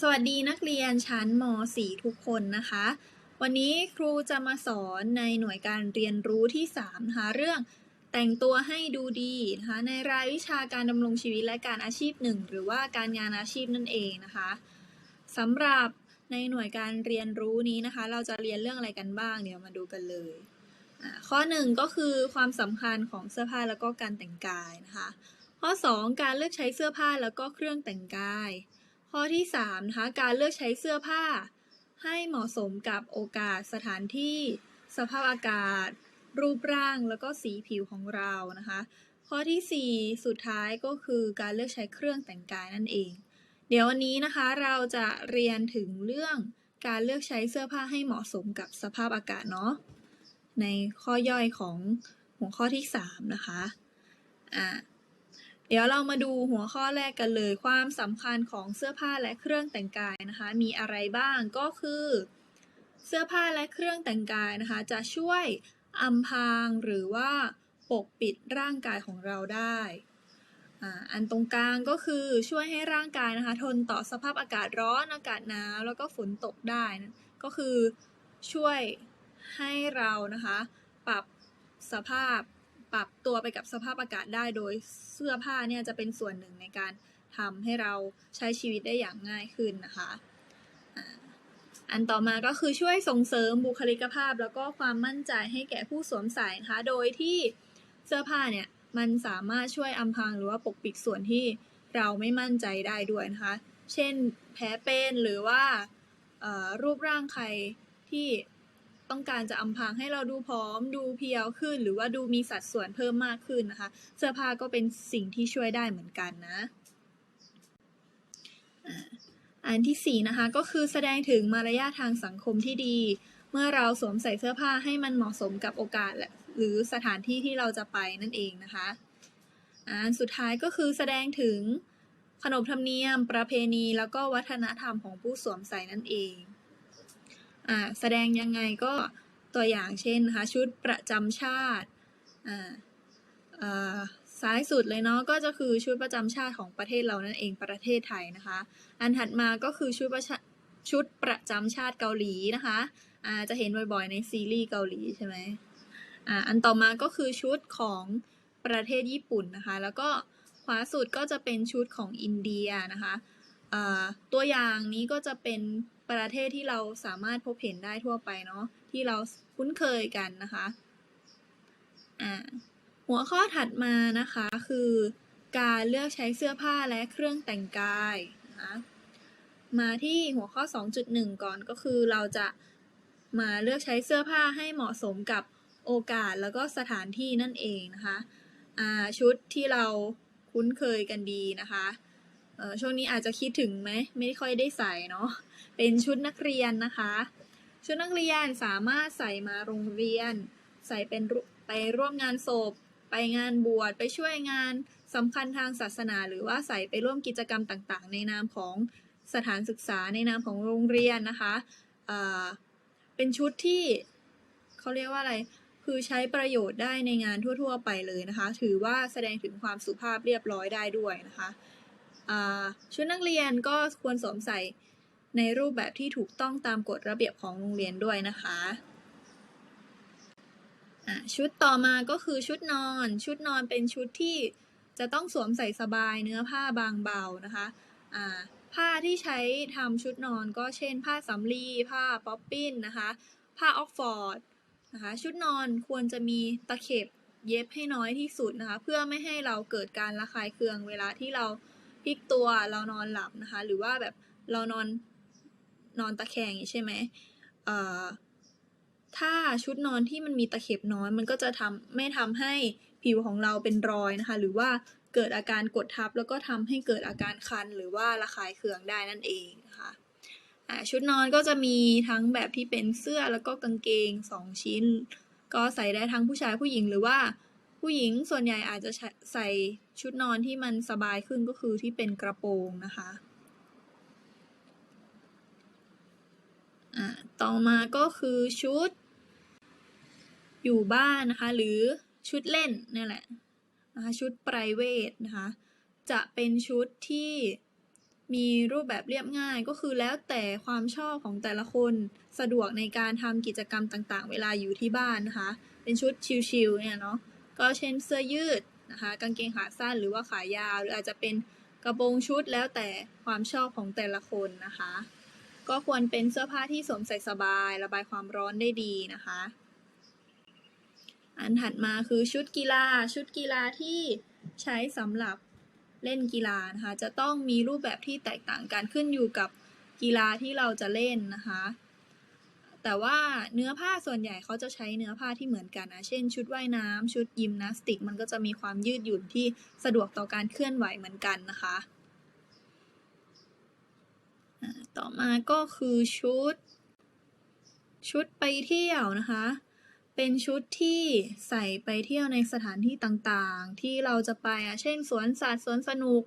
สวัสดีนักเรียนชั้นม .4 ทุกคนนะคะ วันนี้ครูจะมาสอนในหน่วยการเรียนรู้ที่3นะคะเรื่องแต่งตัวให้ดูดีนะคะในรายวิชาการดำรงชีวิตและการอาชีพหนึ่งหรือว่าการงานอาชีพนั่นเองนะคะสำหรับในหน่วยการเรียนรู้นี้นะคะ เราจะเรียนเรื่องอะไรกันบ้างเดี๋ยวมาดูกันเลยข้อหนึ่งก็คือความสำคัญของเสื้อผ้าแล้วก็การแต่งกายนะคะข้อ 2 การเลือกใช้เสื้อผ้าแล้วก็เครื่องแต่งกาย ข้อที่3นะคะการเลือกใช้เสื้อผ้า ให้เหมาะสมกับโอกาสสถานที่ สภาพอากาศ รูปร่างแล้วก็สีผิวของเรานะคะ ข้อทีสี่ 4 สุดท้ายก็คือการเลือกใช้เครื่องแต่งกายนั่นเอง เดี๋ยววันนี้นะคะเราจะเรียนถึงเรื่องการเลือกใช้เสื้อผ้าให้เหมาะสมกับสภาพอากาศเนาะในข้อย่อยของหัวข้อที่ 3 นะคะอ่า เดี๋ยวเรามาดูหัวข้อแรกกันเลย ความสำคัญของเสื้อผ้าและเครื่องแต่งกายนะคะ มีอะไรบ้างก็คือ เสื้อผ้าและเครื่องแต่งกายนะคะ จะช่วยอำพรางหรือว่าปกปิดร่างกายของเราได้อันตรงกลางก็คือช่วยให้ร่างกายนะคะ ทนต่อสภาพอากาศร้อนอากาศหนาวแล้วก็ฝนตกได้นะก็คือช่วยให้เรานะคะ ปรับสภาพ ปรับตัวไปกับสภาพอากาศได้โดยเสื้อผ้าเนี่ยจะเป็นส่วนหนึ่งในการทำให้เราใช้ชีวิตได้อย่างง่ายขึ้นนะคะอันต่อมาก็คือช่วยส่งเสริมบุคลิกภาพ แล้วก็ความมั่นใจให้แก่ผู้สวมใส่นะคะ โดยที่เสื้อผ้าเนี่ยมันสามารถช่วยอำพรางหรือว่าปกปิดส่วนที่เราไม่มั่นใจได้ด้วยนะคะ เช่นแผลเป็นหรือว่ารูปร่างใครที่ ต้องการจะอำพรางให้เราดูผอม ดูเพียวขึ้น หรือว่าดูมีสัดส่วนเพิ่มมากขึ้นนะคะ เสื้อผ้าก็เป็นสิ่งที่ช่วยได้เหมือนกันนะอันที่สี่นะคะก็คือแสดงถึงมารยาททางสังคมที่ดี เมื่อเราสวมใส่เสื้อผ้าให้มันเหมาะสมกับโอกาสและหรือสถานที่ที่เราจะไปนั่นเองนะคะอันสุดท้ายก็คือแสดงถึงขนบธรรมเนียม ประเพณี แล้วก็วัฒนธรรมของผู้สวมใส่นั่นเอง แสดงยังไงก็ตัวอย่างเช่นนะคะชุดประจำชาติอ่าเอ่อซ้ายสุดเลยเนาะก็จะคือชุดประจำชาติของประเทศเรานั่นเองประเทศไทยนะคะ อันถัดมาก็คือชุดประชุดประจำชาติเกาหลีนะคะอ่าจะเห็นบ่อยๆในซีรีส์เกาหลีใช่ไหมออันต่อมาก็คือชุดของประเทศญี่ปุ่นนะคะ แล้วก็ขวาสุดก็จะเป็นชุดของอินเดียนะคะตัวอย่างนี้ก็จะเป็น ประเทศที่เราสามารถพบเห็นได้ทั่วไปเนาะที่เราคุ้นเคยกันนะคะอ่าหัวข้อถัดมานะคะคือการเลือกใช้เสื้อผ้าและเครื่องแต่งกายนะคะมาที่หัวข้อ 2.1 ก่อนก็คือเราจะมาเลือกใช้เสื้อผ้าให้เหมาะสมกับโอกาสแล้วก็สถานที่นั่นเองนะคะชุดที่เราคุ้นเคยกันดีนะคะช่วงนี้อาจจะคิดถึงไหมไม่ค่อยได้ใส่เนาะ เป็นชุดนักเรียนนะคะ ชุดนักเรียนสามารถใส่มาโรงเรียน ใส่เป็นไปร่วมงานศพ ไปงานบวชไปช่วยงานสำคัญทางศาสนา หรือว่าใส่ไปร่วมกิจกรรมต่างๆ ในนามของสถานศึกษาในนามของโรงเรียนนะคะเป็นชุดที่เขาเรียกว่าอะไร คือใช้ประโยชน์ได้ในงานทั่ว ๆ ไปเลยนะคะ ถือว่าแสดงถึงความสุภาพเรียบร้อยได้ด้วยนะคะชุดนักเรียนก็ควรสวมใส่ ในรูปแบบที่ถูกต้องตามกฎระเบียบของโรงเรียนด้วยนะคะชุดต่อมาก็คือชุดนอน ชุดนอนเป็นชุดที่จะต้องสวมใส่สบายเนื้อผ้าบางเบานะคะผ้าที่ใช้ทำชุดนอนก็เช่น ผ้าสำลีผ้าป๊อปปิ้นนะคะ ผ้าออกฟอร์ดนะคะชุดนอนควรจะมีตะเข็บเย็บให้น้อยที่สุดนะคะ เพื่อไม่ให้เราเกิดการระคายเคืองเวลาที่เราพลิกตัวเรานอนหลับนะคะ หรือว่าแบบเรานอน นอนตะแคงอย่างนี้ใช่ไหมถ้าชุดนอนที่มันมีตะเข็บน้อย มันก็จะทำไม่ทำให้ผิวของเราเป็นรอยนะคะ หรือว่าเกิดอาการกดทับ แล้วก็ทำให้เกิดอาการคัน หรือว่าระคายเคืองได้นั่นเองนะคะอ่าชุดนอนก็จะมีทั้งแบบที่เป็นเสื้อแล้วก็กางเกงสองชิ้น ก็ใส่ได้ทั้งผู้ชายผู้หญิงหรือว่าผู้หญิงส่วนใหญ่อาจจะใส่ชุดนอนที่มันสบายขึ้นก็คือที่เป็นกระโปรงนะคะ อ่าต่อมาก็คือชุด อยู่บ้านนะคะ หรือชุดเล่นนี่แหละนะคะชุด p r i v a t นะคะ จะเป็นชุดที่มีรูปแบบเรียบง่ายก็คือแล้วแต่ความชอบของแต่ละคนสะดวกในการทำกิจกรรมต่างๆ เวลาอยู่ที่บ้านนะคะ เป็นชุดชิลๆเนี่ยเนาะก็เช่นเสื้อยืดนะคะ กางเกงขาสั้นหรือว่าขายาว หรืออาจจะเป็นกระโปรงชุดแล้วแต่ความชอบของแต่ละคนนะคะ ก็ควรเป็นเสื้อผ้าที่สวมใส่สบายระบายความร้อนได้ดีนะคะ อันถัดมาคือชุดกีฬา ชุดกีฬาที่ใช้สำหรับเล่นกีฬานะคะ จะต้องมีรูปแบบที่แตกต่างกันขึ้นอยู่กับกีฬาที่เราจะเล่นนะคะ แต่ว่าเนื้อผ้าส่วนใหญ่เขาจะใช้เนื้อผ้าที่เหมือนกันนะ เช่น ชุดว่ายน้ำชุดยิมนาสติก มันก็จะมีความยืดหยุ่นที่สะดวกต่อการเคลื่อนไหวเหมือนกันนะคะ ต่อมาก็คือชุด ชุดไปเที่ยวนะคะ เป็นชุดที่ใส่ไปเที่ยวในสถานที่ต่างๆ ที่เราจะไปอะเช่นสวนสัตว์สวนสนุก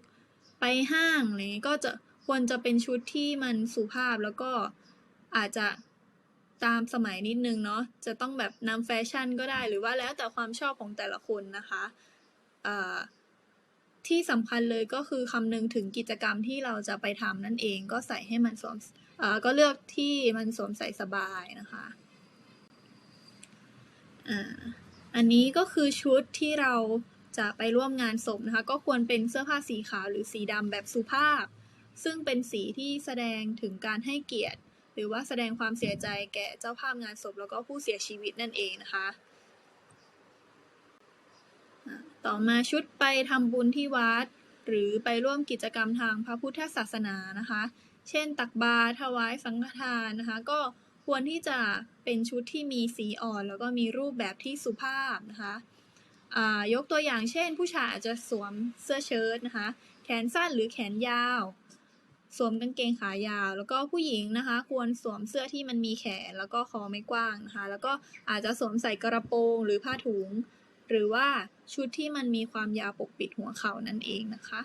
ไปห้างอะไรเงี้ยก็จะควรจะเป็นชุดที่มันสุภาพแล้วก็อาจจะตามสมัยนิดนึงเนาะจะต้องแบบนำแฟชั่นก็ได้หรือว่าแล้วแต่ความชอบของแต่ละคนนะคะอ่อ ที่สำคัญเลยก็คือคำนึงถึงกิจกรรมที่เราจะไปทำนั่นเองก็ใส่ให้มันสวมก็เลือกที่มันสวมใส่สบายนะคะอันนี้ก็คือชุดที่เราจะไปร่วมงานศพนะคะ ก็ควรเป็นเสื้อผ้าสีขาวหรือสีดำแบบสุภาพ ซึ่งเป็นสีที่แสดงถึงการให้เกียรติ หรือว่าแสดงความเสียใจแก่เจ้าภาพงานศพแล้วก็ผู้เสียชีวิตนั่นเองนะคะอ่า ต่อมาชุดไปทำบุญที่วัด หรือไปร่วมกิจกรรมทางพระพุทธศาสนานะคะ เช่น ตักบาตรถวายสังฆทานนะคะ ก็ควรที่จะเป็นชุดที่มีสีอ่อน แล้วก็มีรูปแบบที่สุภาพนะคะอายกตัวอย่างเช่น ผู้ชายอาจจะสวมเสื้อเชิ้ตนะคะ แขนสั้นหรือแขนยาว สวมกางเกงขายาว แล้วก็ผู้หญิงนะคะ ควรสวมเสื้อที่มันมีแขนแล้วก็คอไม่กว้างนะคะ แล้วก็อาจจะสวมใส่กระโปรงหรือผ้าถุง หรือว่าชุดที่มันมีความยาวปกปิดหัวเข่านั่นเองนะคะ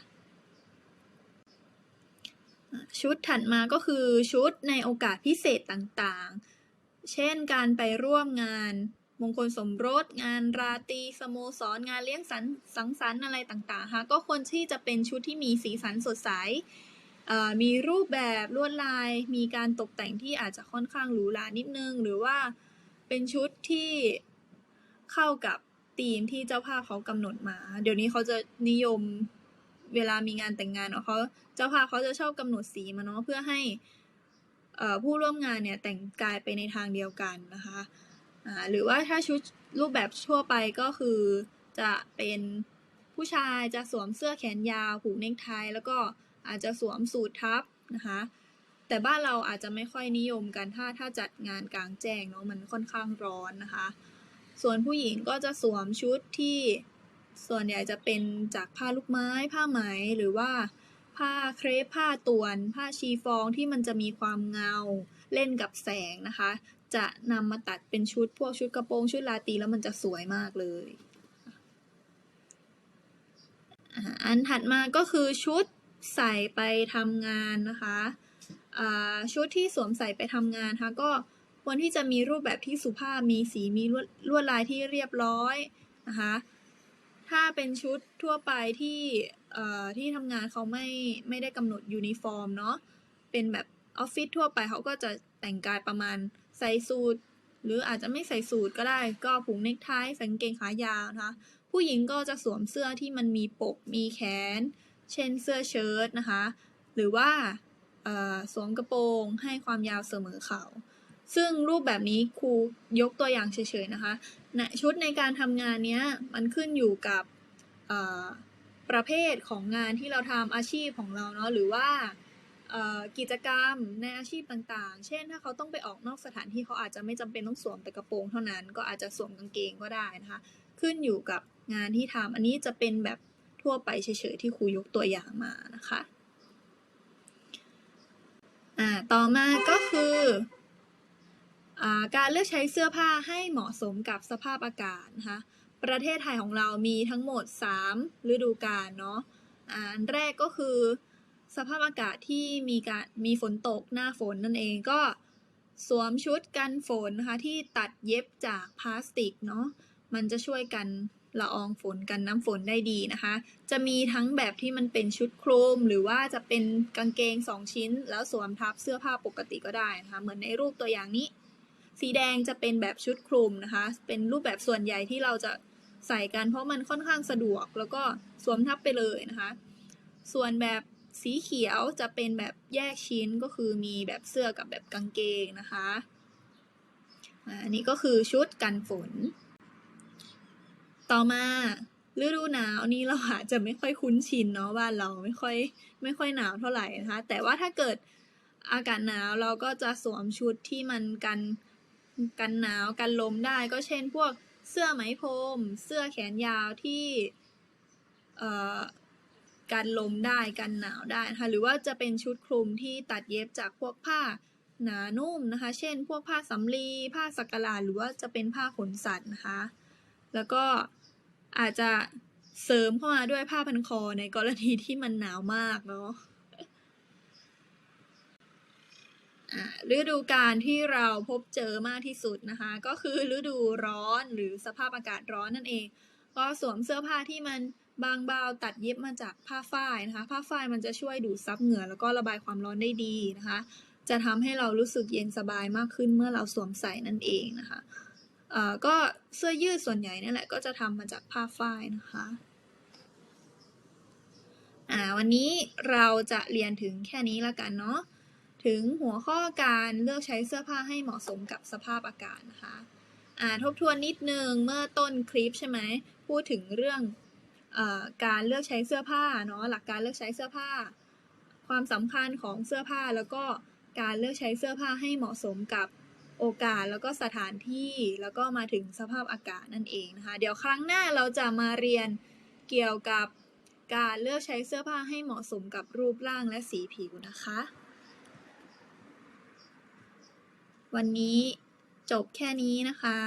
ชุดถัดมาก็คือชุดในโอกาสพิเศษต่างๆ เช่นการไปร่วมงานมงคลสมรส งานราตรีสโมสรงานเลี้ยงสังสังสรรค์อะไรต่างๆค่ะก็ควรที่จะเป็นชุดที่มีสีสันสดใสมีรูปแบบลวดลาย มีการตกแต่งที่อาจจะค่อนข้างหรูหรานิดนึง หรือว่าเป็นชุดที่เข้ากับ ธีมที่เจ้าภาพเขากำหนดมา เดี๋ยวนี้เขาจะนิยมเวลามีงานแต่งงานเนาะเขาเจ้าภาพเขาจะชอบกำหนดสีมาเนาะเพื่อให้เอ่อผู้ร่วมงานเนี่ยแต่งกายไปในทางเดียวกันนะคะอ่าหรือว่าถ้าชุดรูปแบบทั่วไปก็คือจะเป็นผู้ชายจะสวมเสื้อแขนยาวผูกเนคไทแล้วก็อาจจะสวมสูททับนะคะแต่บ้านเราอาจจะไม่ค่อยนิยมกันถ้าถ้าจัดงานกลางแจ้งเนาะมันค่อนข้างร้อนนะคะ ส่วนผู้หญิงก็จะสวมชุดที่ส่วนใหญ่จะเป็นจากผ้าลูกไม้ ผ้าไหมหรือว่าผ้าเครปผ้าตวน ผ้าชีฟองที่มันจะมีความเงาเล่นกับแสงนะคะ จะนำมาตัดเป็นชุดพวกชุดกระโปรงชุดราตีแล้วมันจะสวยมากเลย อันถัดมาก็คือชุดใส่ไปทำงานนะคะ ชุดที่สวมใส่ไปทำงานนะคะก็ ควรที่จะมีรูปแบบที่สุภาพมีสีมีลวดลวดลายที่เรียบร้อยนะคะถ้าเป็นชุดทั่วไปที่ที่ทำงานเขาไม่ไม่ได้กำหนดยูนิฟอร์มเนาะเป็นแบบออฟฟิศทั่วไปเขาก็จะแต่งกายประมาณใส่สูทหรืออาจจะไม่ใส่สูทก็ได้ ก็ผูกเนคไทใส่กางเกงขายาวนะคะผู้หญิงก็จะสวมเสื้อที่มันมีปกมีแขน เช่นเสื้อเชิ้ตนะคะ หรือว่าสวมกระโปรงให้ความยาวเสมอเข่า ซึ่งรูปแบบนี้ครูยกตัวอย่างเฉยๆนะคะนะชุดในการทำงานเนี้ยมันขึ้นอยู่กับประเภทของงานที่เราทำอาชีพของเราเนาะหรือว่ากิจกรรมในอาชีพต่างๆ เช่น ถ้าเขาต้องไปออกนอกสถานที่เขาอาจจะไม่จำเป็นต้องสวมแต่กระโปรงเท่านั้น ก็อาจจะสวมกางเกงก็ได้นะคะ ขึ้นอยู่กับงานที่ทำอันนี้จะเป็นแบบทั่วไปเฉยๆที่ครูยกตัวอย่างมานะคะ อ่า ต่อมาก็คือ การเลือกใช้เสื้อผ้าให้เหมาะสมกับสภาพอากาศนะคะประเทศไทยของเรามีทั้งหมด 3 ฤดูกาลเนาะอันแรกก็คือสภาพอากาศที่มีการมีฝนตกหน้าฝนนั่นเองก็สวมชุดกันฝนนะคะที่ตัดเย็บจากพลาสติกเนาะมันจะช่วยกันละอองฝนกันน้ำฝนได้ดีนะคะ จะมีทั้งแบบที่มันเป็นชุดคลุมหรือว่าจะเป็นกางเกง 2 ชิ้น แล้วสวมทับเสื้อผ้าปกติก็ได้นะคะ เหมือนในรูปตัวอย่างนี้ สีแดงจะเป็นแบบชุดคลุมนะคะ เป็นรูปแบบส่วนใหญ่ที่เราจะใส่กันเพราะมันค่อนข้างสะดวก แล้วก็สวมทับไปเลยนะคะ ส่วนแบบสีเขียวจะเป็นแบบแยกชิ้นก็คือมีแบบเสื้อกับแบบกางเกงนะคะอันนี้ก็คือชุดกันฝน ต่อมาฤดูหนาวนี่เราอาจจะไม่ค่อยคุ้นชินเนาะบ้านเราไม่ค่อยไม่ค่อยหนาวเท่าไหร่นะคะ แต่ว่าถ้าเกิดอากาศหนาวเราก็จะสวมชุดที่มันกัน กันหนาวกันลมได้ก็เช่นพวกเสื้อไหมพรมเสื้อแขนยาวที่เอ่อกันลมได้กันหนาวได้นะคะหรือว่าจะเป็นชุดคลุมที่ตัดเย็บจากพวกผ้าหนานุ่มนะคะ เช่น พวกผ้าสำลี ผ้าสักกะหลาดหรือว่าจะเป็นผ้าขนสัตว์นะคะ แล้วก็อาจจะเสริมเข้ามาด้วยผ้าพันคอในกรณีที่มันหนาวมากเนาะอ่า ฤดูกาลที่เราพบเจอมากที่สุดนะคะ ก็คือฤดูร้อนหรือสภาพอากาศร้อนนั่นเอง ก็สวมเสื้อผ้าที่มันบางเบาตัดเย็บมาจากผ้าฝ้ายนะคะ ผ้าฝ้ายมันจะช่วยดูดซับเหงื่อแล้วก็ระบายความร้อนได้ดีนะคะ จะทำให้เรารู้สึกเย็นสบายมากขึ้นเมื่อเราสวมใส่นั่นเองนะคะเอ่อก็เสื้อยืดส่วนใหญ่นั่แหละก็จะทำมาจากผ้าฝ้ายนะคะอ่าวันนี้เราจะเรียนถึงแค่นี้ละกันเนาะ ถึงหัวข้อการเลือกใช้เสื้อผ้าให้เหมาะสมกับสภาพอากาศนะคะอ่าทบทวนนิดนึงเมื่อต้นคลิปใช่ไหมพูดถึงเรื่องออการเลือกใช้เสื้อผ้าเนาะหลักการเลือกใช้เสื้อผ้า ความสำคัญของเสื้อผ้าแล้วก็การเลือกใช้เสื้อผ้าให้เหมาะสมกับโอกาสแล้วก็สถานที่แล้วก็มาถึงสภาพอากาศนั่นเองนะคะเดี๋ยวครั้งหน้าเราจะมาเรียนเกี่ยวกับการเลือกใช้เสื้อผ้าให้เหมาะสมกับรูปร่างและสีผิวนะคะ วันนี้จบแค่นี้นะคะ